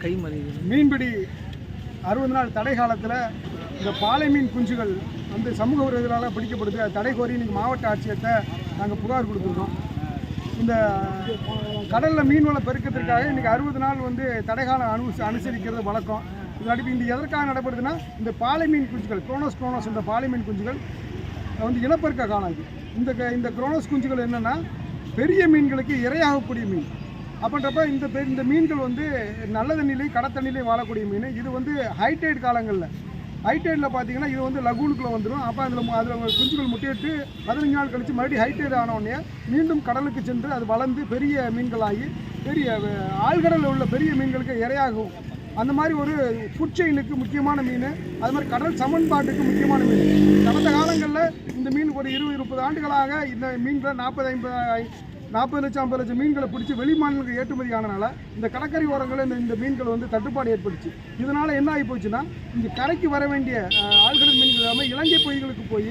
கை மீன்பிடி அறுபது நாள் தடை காலத்தில் இந்த பாலை மீன் குஞ்சுகள் வந்து சமூக விரோதிகளால் பிடிக்கப்படுது. அது தடை கோரி இன்னைக்கு மாவட்ட ஆட்சியத்தை நாங்கள் புகார் கொடுத்துருக்கோம். இந்த கடலில் மீன் வள பெருக்கத்திற்காக இன்றைக்கி அறுபது நாள் வந்து தடைகாலம் அனு அனுசரிக்கிறது வழக்கம். இது அடிப்பு இந்த எதற்காக நடப்படுதுன்னா இந்த பாலை மீன் குஞ்சுகள் குரோனோஸ் குரோனோஸ் இந்த பாலை மீன் குஞ்சுகள் வந்து இனப்பெருக்க காலம் இது. இந்த க- இந்த குரோனோஸ் குஞ்சுகள் என்னென்னா பெரிய மீன்களுக்கு இரையாகக்கூடிய மீன். அப்படின்றப்ப இந்த பெ- இந்த மீன்கள் வந்து நல்ல தண்ணிலையும் கடத்தண்ணிலையும் வாழக்கூடிய மீன். இது வந்து ஹைடைட் காலங்களில். ஹைடைடில் பார்த்தீங்கன்னா இது வந்து லகூனுக்குள்ளே வந்துடும் அப்போ அதில் அதில் குஞ்சுகள் முட்டையிட்டு பதினஞ்சு நாள் கழித்து மறுபடியும் ஹைடைட் ஆனவுடனே மீண்டும் கடலுக்கு சென்று அது வளர்ந்து பெரிய மீன்களாகி பெரிய ஆழ்கடலில் உள்ள பெரிய மீன்களுக்கு இரையாகும். அந்த மாதிரி ஒரு ஃபுட் செயினுக்கு முக்கியமான மீன். அது மாதிரி கடல் சமன்பாட்டுக்கு முக்கியமான மீன். கடந்த காலங்களில் இந்த மீன் ஒரு இருபது முப்பது ஆண்டுகளாக இந்த மீன்களை நாற்பது ஐம்பது நாற்பது லட்சம் ஐம்பது லட்சம் மீன்களை பிடிச்சி வெளி மாநிலங்களுக்கு ஏற்றுமதி ஆனனால இந்த கடற்கரை ஓரங்களில் இந்த இந்த மீன்கள் வந்து தட்டுப்பாடு ஏற்பட்டுச்சு இதனால் என்ன ஆகி போச்சுன்னா இங்கே கரைக்கு வர வேண்டிய அஹ், ஆழ்கடல் மீன்கள் இல்லாமல் இலங்கை பொய்களுக்கு போய்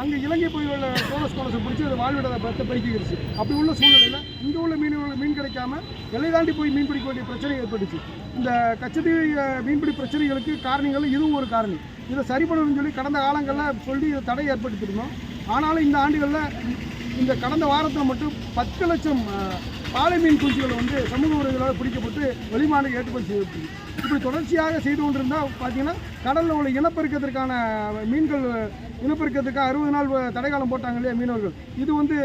அங்கே இலங்கை பொய்களில் கோலஸ் கோலஸை பிடிச்சி அதை வாழ்விட பத்தை பெருக்கிக்கிடுச்சு அப்படி உள்ள சூழ்நிலையில் இங்கே உள்ள மீன்கள் மீன் கிடைக்காம எல்லை தாண்டி போய் மீன் பிடிக்க வேண்டிய பிரச்சனை ஏற்பட்டுச்சு. இந்த கச்சத்தீவு மீன்பிடி பிரச்சனைகளுக்கு காரணங்கள் இதுவும் ஒரு காரணம் இதை சரி பண்ணணும்னு சொல்லி கடந்த காலங்களில் சொல்லி இதை தடை ஏற்படுத்திருந்தோம் ஆனாலும் இந்த ஆண்டுகளில் இந்த கடந்த வாரத்தில் மட்டும் பத்து லட்சம் பாலை மீன் குஞ்சுகள் வந்து சமூக உறவுகளால் பிடிக்கப்பட்டு வெளிமாநில ஏற்றுமதி செய்யப்படுது இப்படி தொடர்ச்சியாக செய்து கொண்டிருந்தால் பார்த்தீங்கன்னா கடலில் உள்ள இனப்பெருக்கத்திற்கான மீன்கள் இனப்பெருக்கத்துக்காக அறுபது நாள் தடைக்காலம் போட்டாங்க இல்லையா மீனவர்கள். இது வந்து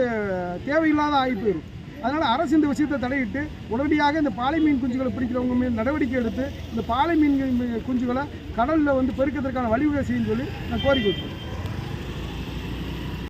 தேவையில்லாத ஆகி போயிடும் அதனால் அரசு இந்த விஷயத்தை தடையிட்டு உடனடியாக இந்த பாலை மீன் குஞ்சுகளை பிடிக்கிறவங்க மீது நடவடிக்கை எடுத்து இந்த பாலை மீன் குஞ்சுகளை கடலில் வந்து பெருக்கத்திற்கான வழிவகை செய்யும் சொல்லி நான் கோரிக்கை வைக்கிறேன்.